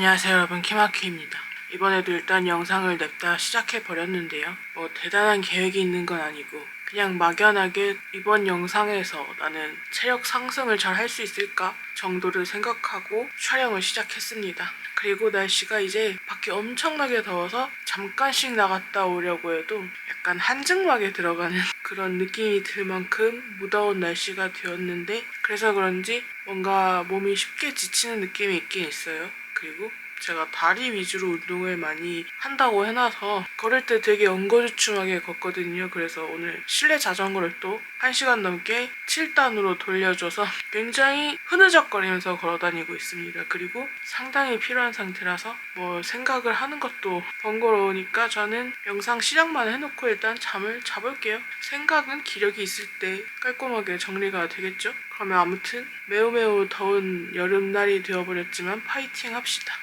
안녕하세요 여러분 키마키입니다. 이번에도 일단 영상을 냅다 시작해 버렸는데요. 뭐 대단한 계획이 있는 건 아니고 그냥 막연하게 이번 영상에서 나는 체력 상승을 잘 할 수 있을까 정도를 생각하고 촬영을 시작했습니다. 그리고 날씨가 이제 밖에 엄청나게 더워서 잠깐씩 나갔다 오려고 해도 약간 한증막에 들어가는 그런 느낌이 들 만큼 무더운 날씨가 되었는데 그래서 그런지 뭔가 몸이 쉽게 지치는 느낌이 있긴 있어요. 그리고 제가 다리 위주로 운동을 많이 한다고 해놔서 걸을 때 되게 엉거주춤하게 걷거든요. 그래서 오늘 실내 자전거를 또 1시간 넘게 7단으로 돌려줘서 굉장히 흐느적거리면서 걸어다니고 있습니다. 그리고 상당히 필요한 상태라서 뭐 생각을 하는 것도 번거로우니까 저는 영상 시작만 해놓고 일단 잠을 자볼게요. 생각은 기력이 있을 때 깔끔하게 정리가 되겠죠? 그러면 아무튼 매우 매우 더운 여름날이 되어버렸지만 파이팅 합시다.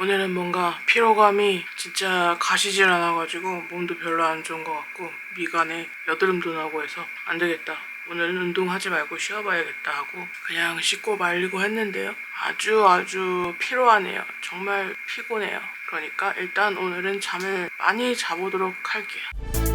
오늘은 뭔가 피로감이 진짜 가시질 않아가지고 몸도 별로 안 좋은 것 같고 미간에 여드름도 나고 해서 안 되겠다. 오늘은 운동하지 말고 쉬어봐야겠다 하고 그냥 씻고 말리고 했는데요. 아주 아주 피로하네요. 정말 피곤해요. 그러니까 일단 오늘은 잠을 많이 자보도록 할게요.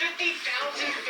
50,000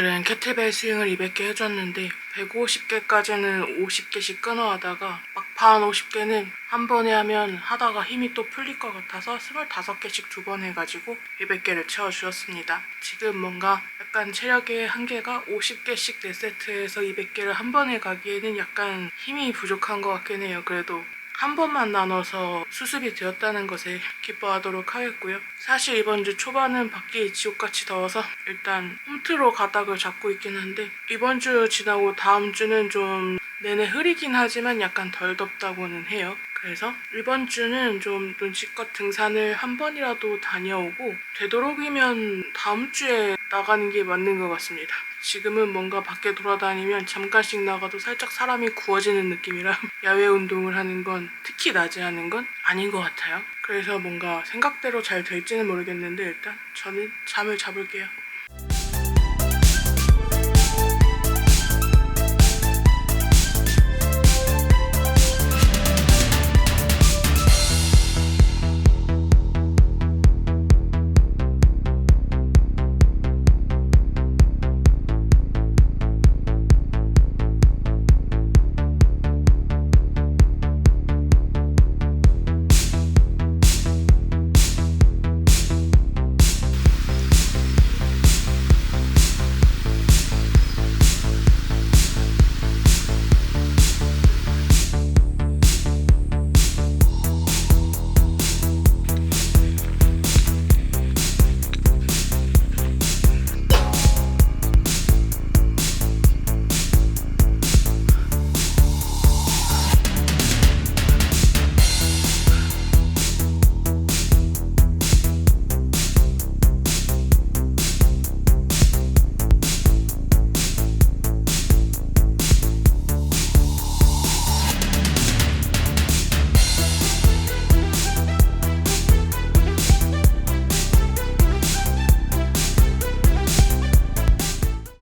오늘은 캐틀벨 스윙을 200개 해줬는데 150개까지는 50개씩 끊어 하다가 막판 50개는 한 번에 하면 하다가 힘이 또 풀릴 것 같아서 25개씩 두 번 해가지고 200개를 채워주었습니다. 지금 뭔가 약간 체력의 한계가 50개씩 4세트에서 200개를 한 번에 가기에는 약간 힘이 부족한 것 같긴 해요. 그래도 한 번만 나눠서 수습이 되었다는 것에 기뻐하도록 하겠고요. 사실 이번 주 초반은 밖이 지옥같이 더워서 일단 홈트로 가닥을 잡고 있긴 한데 이번 주 지나고 다음 주는 좀 내내 흐리긴 하지만 약간 덜 덥다고는 해요. 그래서 이번 주는 좀 눈치껏 등산을 한 번이라도 다녀오고 되도록이면 다음 주에 나가는 게 맞는 것 같습니다. 지금은 뭔가 밖에 돌아다니면 잠깐씩 나가도 살짝 사람이 구워지는 느낌이라 야외 운동을 하는 건 특히 낮에 하는 건 아닌 것 같아요. 그래서 뭔가 생각대로 잘 될지는 모르겠는데 일단 저는 잠을 잡을게요.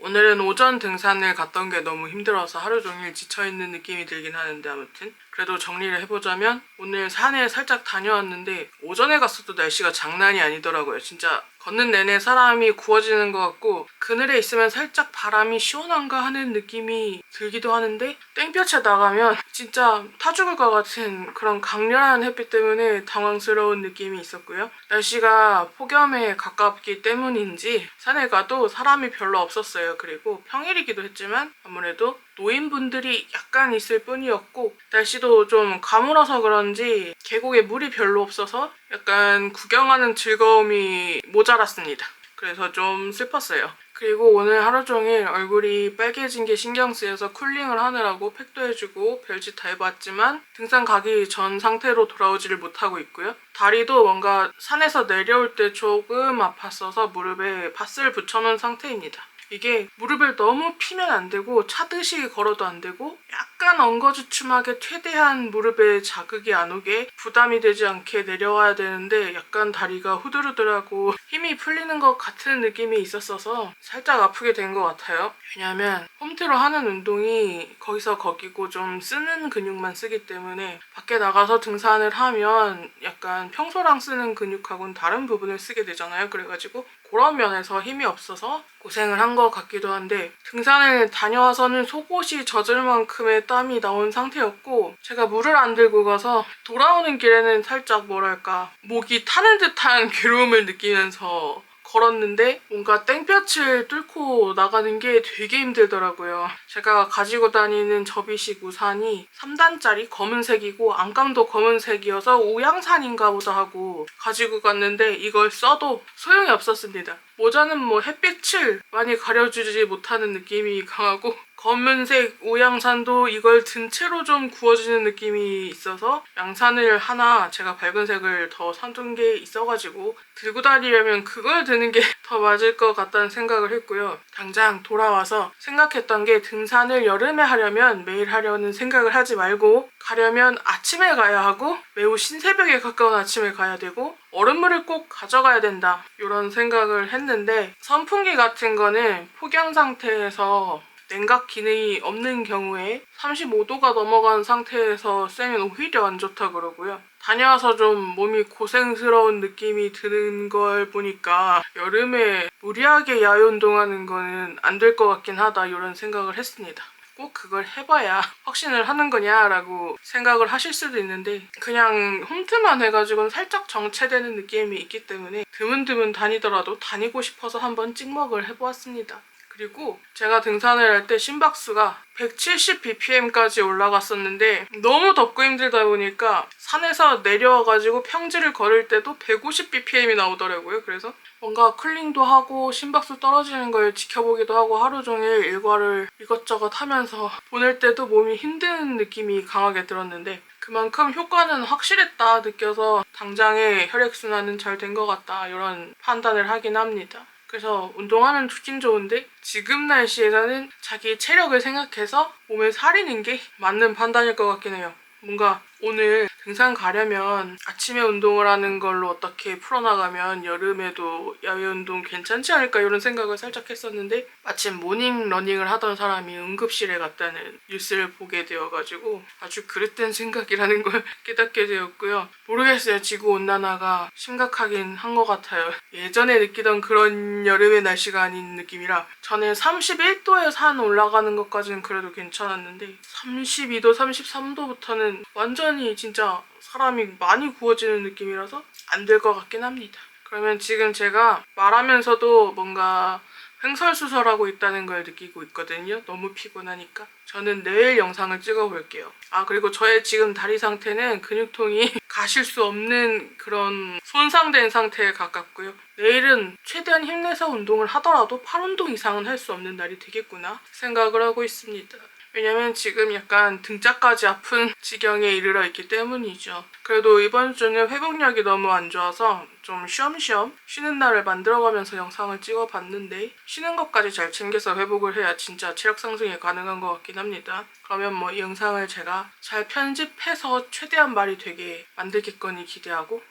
오늘은 오전 등산을 갔던 게 너무 힘들어서 하루 종일 지쳐있는 느낌이 들긴 하는데 아무튼 그래도 정리를 해보자면 오늘 산에 살짝 다녀왔는데 오전에 갔어도 날씨가 장난이 아니더라고요. 진짜 걷는 내내 사람이 구워지는 것 같고 그늘에 있으면 살짝 바람이 시원한가 하는 느낌이 들기도 하는데 땡볕에 나가면 진짜 타 죽을 것 같은 그런 강렬한 햇빛 때문에 당황스러운 느낌이 있었고요. 날씨가 폭염에 가깝기 때문인지 산에 가도 사람이 별로 없었어요. 그리고 평일이기도 했지만 아무래도 노인분들이 약간 있을 뿐이었고 날씨도 좀 가물어서 그런지 계곡에 물이 별로 없어서 약간 구경하는 즐거움이 모자 랐습니다. 그래서 좀 슬펐어요. 그리고 오늘 하루 종일 얼굴이 빨개진 게 신경 쓰여서 쿨링을 하느라고 팩도 해주고 별짓 다 해봤지만 등산 가기 전 상태로 돌아오지를 못하고 있고요. 다리도 뭔가 산에서 내려올 때 조금 아팠어서 무릎에 밧을 붙여놓은 상태입니다. 이게 무릎을 너무 피면 안 되고 차듯이 걸어도 안 되고 약간 엉거주춤하게 최대한 무릎에 자극이 안 오게 부담이 되지 않게 내려와야 되는데 약간 다리가 후들후들하고 힘이 풀리는 것 같은 느낌이 있었어서 살짝 아프게 된 것 같아요. 왜냐면 홈트로 하는 운동이 거기서 거기고 좀 쓰는 근육만 쓰기 때문에 밖에 나가서 등산을 하면 약간 평소랑 쓰는 근육하고는 다른 부분을 쓰게 되잖아요. 그래가지고 그런 면에서 힘이 없어서 고생을 한 것 같기도 한데 등산을 다녀와서는 속옷이 젖을 만큼의 땀이 나온 상태였고 제가 물을 안 들고 가서 돌아오는 길에는 살짝 뭐랄까 목이 타는 듯한 괴로움을 느끼면서 걸었는데 뭔가 땡볕을 뚫고 나가는 게 되게 힘들더라고요. 제가 가지고 다니는 접이식 우산이 3단짜리 검은색이고 안감도 검은색이어서 우양산인가 보다 하고 가지고 갔는데 이걸 써도 소용이 없었습니다. 모자는 뭐 햇빛을 많이 가려주지 못하는 느낌이 강하고 검은색 오양산도 이걸 든 채로 좀 구워지는 느낌이 있어서 양산을 하나 제가 밝은 색을 더 사둔 게 있어가지고 들고 다니려면 그걸 드는 게 더 맞을 것 같다는 생각을 했고요. 당장 돌아와서 생각했던 게 등산을 여름에 하려면 매일 하려는 생각을 하지 말고 가려면 아침에 가야 하고 매우 신새벽에 가까운 아침에 가야 되고 얼음물을 꼭 가져가야 된다 이런 생각을 했는데 선풍기 같은 거는 폭염 상태에서 냉각 기능이 없는 경우에 35도가 넘어간 상태에서 쐬면 오히려 안 좋다 그러고요. 다녀와서 좀 몸이 고생스러운 느낌이 드는 걸 보니까 여름에 무리하게 야외 운동하는 거는 안 될 것 같긴 하다 이런 생각을 했습니다. 꼭 그걸 해봐야 확신을 하는 거냐라고 생각을 하실 수도 있는데 그냥 홈트만 해가지고는 살짝 정체되는 느낌이 있기 때문에 드문드문 다니더라도 다니고 싶어서 한번 찍먹을 해보았습니다. 그리고 제가 등산을 할 때 심박수가 170 bpm까지 올라갔었는데 너무 덥고 힘들다 보니까 산에서 내려와가지고 평지를 걸을 때도 150 bpm이 나오더라고요. 그래서 뭔가 클링도 하고 심박수 떨어지는 걸 지켜보기도 하고 하루 종일 일과를 이것저것 하면서 보낼 때도 몸이 힘든 느낌이 강하게 들었는데 그만큼 효과는 확실했다 느껴서 당장의 혈액순환은 잘 된 것 같다 이런 판단을 하긴 합니다. 그래서 운동하면 좋긴 좋은데 지금 날씨에서는 자기 체력을 생각해서 몸을 사리는 게 맞는 판단일 것 같긴 해요. 뭔가 오늘 등산 가려면 아침에 운동을 하는 걸로 어떻게 풀어나가면 여름에도 야외 운동 괜찮지 않을까 이런 생각을 살짝 했었는데 마침 모닝 러닝을 하던 사람이 응급실에 갔다는 뉴스를 보게 되어가지고 아주 그릇된 생각이라는 걸 깨닫게 되었고요. 모르겠어요. 지구 온난화가 심각하긴 한 것 같아요. 예전에 느끼던 그런 여름의 날씨가 아닌 느낌이라 전에 31도에 산 올라가는 것까지는 그래도 괜찮았는데 32도, 33도부터는 완전히 진짜 사람이 많이 구워지는 느낌이라서 안 될 것 같긴 합니다. 그러면 지금 제가 말하면서도 뭔가 횡설수설하고 있다는 걸 느끼고 있거든요. 너무 피곤하니까. 저는 내일 영상을 찍어볼게요. 아, 그리고 저의 지금 다리 상태는 근육통이 가실 수 없는 그런 손상된 상태에 가깝고요. 내일은 최대한 힘내서 운동을 하더라도 팔 운동 이상은 할 수 없는 날이 되겠구나 생각을 하고 있습니다. 왜냐면 지금 약간 등짝까지 아픈 지경에 이르러 있기 때문이죠. 그래도 이번 주는 회복력이 너무 안 좋아서 좀 쉬엄쉬엄 쉬는 날을 만들어가면서 영상을 찍어봤는데 쉬는 것까지 잘 챙겨서 회복을 해야 진짜 체력 상승이 가능한 것 같긴 합니다. 그러면 뭐 이 영상을 제가 잘 편집해서 최대한 말이 되게 만들겠거니 기대하고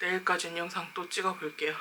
내일까지는 영상 또 찍어볼게요.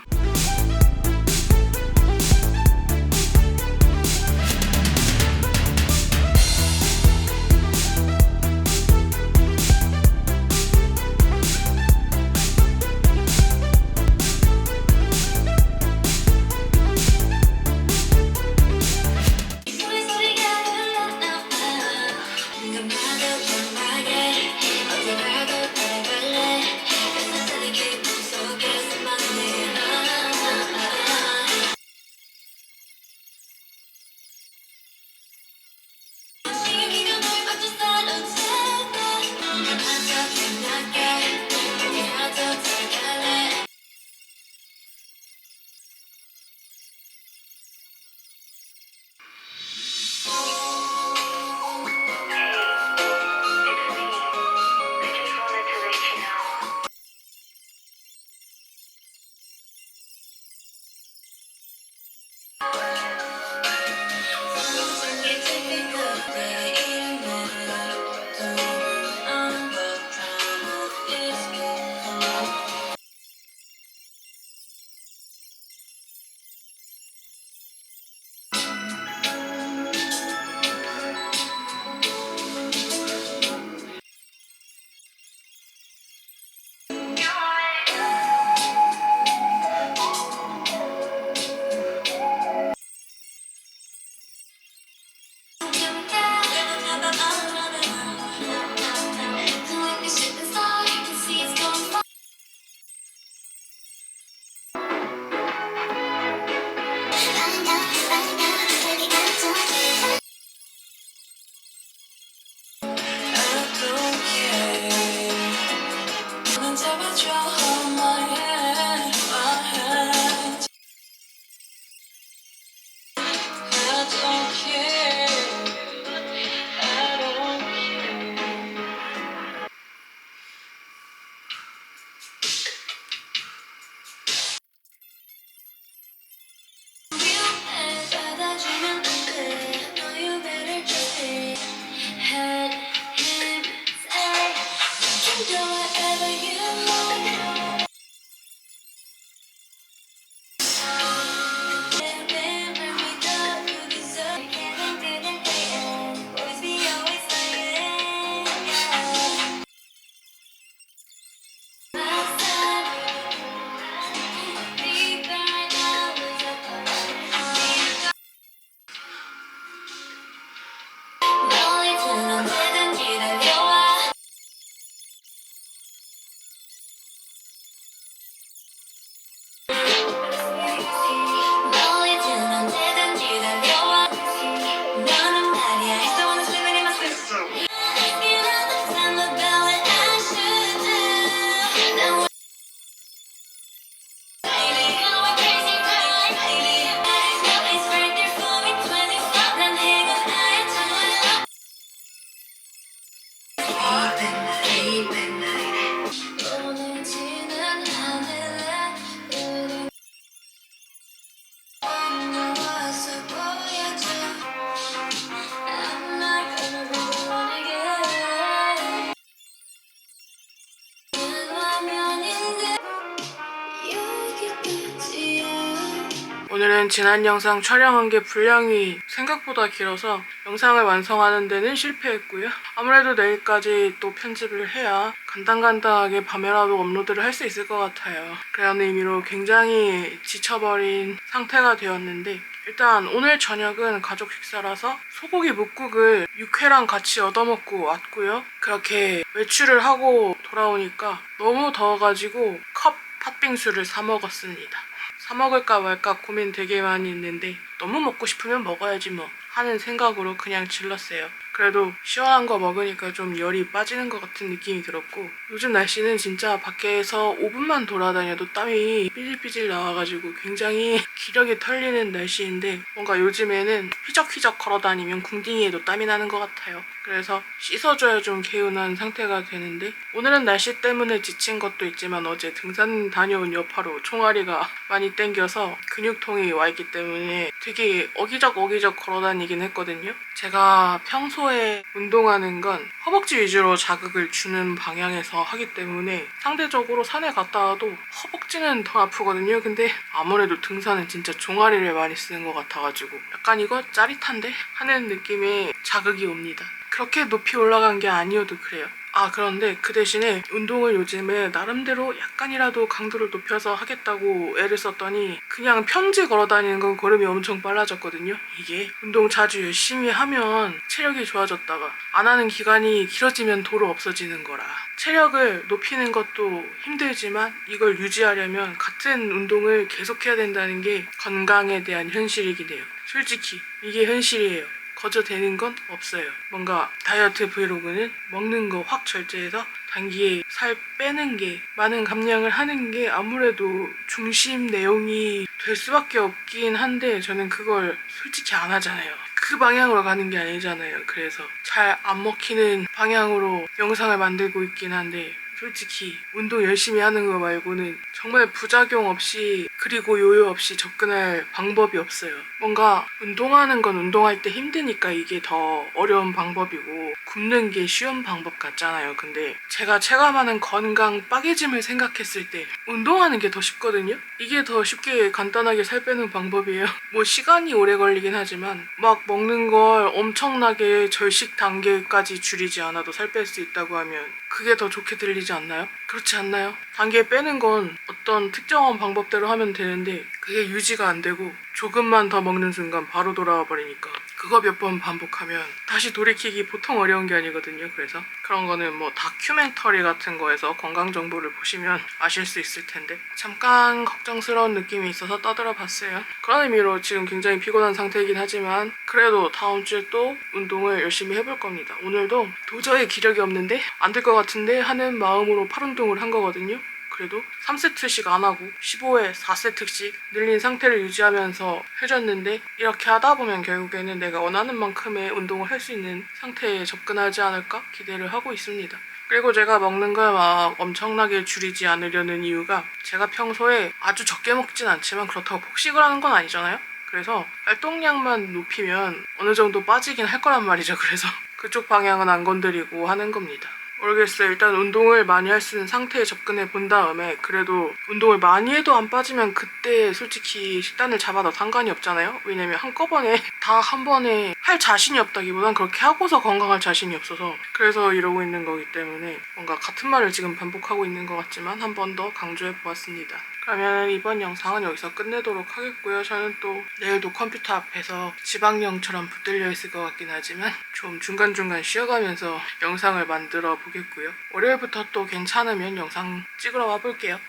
지난 영상 촬영한 게 분량이 생각보다 길어서 영상을 완성하는 데는 실패했고요. 아무래도 내일까지 또 편집을 해야 간단간단하게 밤에라도 업로드를 할 수 있을 것 같아요. 그런 의미로 굉장히 지쳐버린 상태가 되었는데 일단 오늘 저녁은 가족 식사라서 소고기 묵국을 육회랑 같이 얻어먹고 왔고요. 그렇게 외출을 하고 돌아오니까 너무 더워가지고 컵 팥빙수를 사 먹었습니다. 사 먹을까 말까 고민 되게 많이 했는데 너무 먹고 싶으면 먹어야지 뭐 하는 생각으로 그냥 질렀어요. 그래도 시원한 거 먹으니까 좀 열이 빠지는 것 같은 느낌이 들었고 요즘 날씨는 진짜 밖에서 5분만 돌아다녀도 땀이 삐질삐질 나와가지고 굉장히 기력이 털리는 날씨인데 뭔가 요즘에는 휘적휘적 걸어다니면 궁딩이에도 땀이 나는 것 같아요. 그래서 씻어줘야 좀 개운한 상태가 되는데 오늘은 날씨 때문에 지친 것도 있지만 어제 등산 다녀온 여파로 총알이가 많이 땡겨서 근육통이 와 있기 때문에 되게 어기적 어기적 걸어다니긴 했거든요. 제가 평소에 운동하는 건 허벅지 위주로 자극을 주는 방향에서 하기 때문에 상대적으로 산에 갔다 와도 허벅지는 더 아프거든요. 근데 아무래도 등산은 진짜 종아리를 많이 쓰는 것 같아가지고 약간 이거 짜릿한데? 하는 느낌의 자극이 옵니다. 그렇게 높이 올라간 게 아니어도 그래요. 아 그런데 그 대신에 운동을 요즘에 나름대로 약간이라도 강도를 높여서 하겠다고 애를 썼더니 그냥 평지 걸어 다니는 건 걸음이 엄청 빨라졌거든요. 이게 운동 자주 열심히 하면 체력이 좋아졌다가 안 하는 기간이 길어지면 도로 없어지는 거라. 체력을 높이는 것도 힘들지만 이걸 유지하려면 같은 운동을 계속해야 된다는 게 건강에 대한 현실이긴 해요. 솔직히 이게 현실이에요 거저 되는 건 없어요. 뭔가 다이어트 브이로그는 먹는 거 확 절제해서 단기에 살 빼는 게 많은 감량을 하는 게 아무래도 중심 내용이 될 수밖에 없긴 한데 저는 그걸 솔직히 안 하잖아요. 그 방향으로 가는 게 아니잖아요. 그래서 잘 안 먹히는 방향으로 영상을 만들고 있긴 한데 솔직히 운동 열심히 하는 거 말고는 정말 부작용 없이 그리고 요요 없이 접근할 방법이 없어요. 뭔가 운동하는 건 운동할 때 힘드니까 이게 더 어려운 방법이고 굶는 게 쉬운 방법 같잖아요. 근데 제가 체감하는 건강 빠개짐을 생각했을 때 운동하는 게 더 쉽거든요. 이게 더 쉽게 간단하게 살 빼는 방법이에요. 뭐 시간이 오래 걸리긴 하지만 막 먹는 걸 엄청나게 절식 단계까지 줄이지 않아도 살 뺄 수 있다고 하면 그게 더 좋게 들리 지 않나요? 그렇지 않나요? 단계 빼는 건 어떤 특정한 방법대로 하면 되는데 그게 유지가 안 되고 조금만 더 먹는 순간 바로 돌아와 버리니까 그거 몇 번 반복하면 다시 돌이키기 보통 어려운 게 아니거든요. 그래서 그런 거는 뭐 다큐멘터리 같은 거에서 건강 정보를 보시면 아실 수 있을 텐데 잠깐 걱정스러운 느낌이 있어서 떠들어 봤어요. 그런 의미로 지금 굉장히 피곤한 상태이긴 하지만 그래도 다음 주에 또 운동을 열심히 해볼 겁니다. 오늘도 도저히 기력이 없는데 안 될 것 같은데 하는 마음으로 팔 운동을 한 거거든요. 그래도 3세트씩 안 하고 15회 4세트씩 늘린 상태를 유지하면서 해줬는데 이렇게 하다 보면 결국에는 내가 원하는 만큼의 운동을 할 수 있는 상태에 접근하지 않을까 기대를 하고 있습니다. 그리고 제가 먹는 걸 막 엄청나게 줄이지 않으려는 이유가 제가 평소에 아주 적게 먹진 않지만 그렇다고 폭식을 하는 건 아니잖아요. 그래서 활동량만 높이면 어느 정도 빠지긴 할 거란 말이죠. 그래서 그쪽 방향은 안 건드리고 하는 겁니다. 모르겠어요. 일단 운동을 많이 할 수 있는 상태에 접근해 본 다음에 그래도 운동을 많이 해도 안 빠지면 그때 솔직히 식단을 잡아도 상관이 없잖아요. 왜냐면 한꺼번에 다 한 번에 할 자신이 없다기보단 그렇게 하고서 건강할 자신이 없어서 그래서 이러고 있는 거기 때문에 뭔가 같은 말을 지금 반복하고 있는 것 같지만 한 번 더 강조해 보았습니다. 그러면 이번 영상은 여기서 끝내도록 하겠고요. 저는 또 내일도 컴퓨터 앞에서 지방령처럼 붙들려 있을 것 같긴 하지만 좀 중간중간 쉬어가면서 영상을 만들어 보겠고요. 월요일부터 또 괜찮으면 영상 찍으러 와볼게요.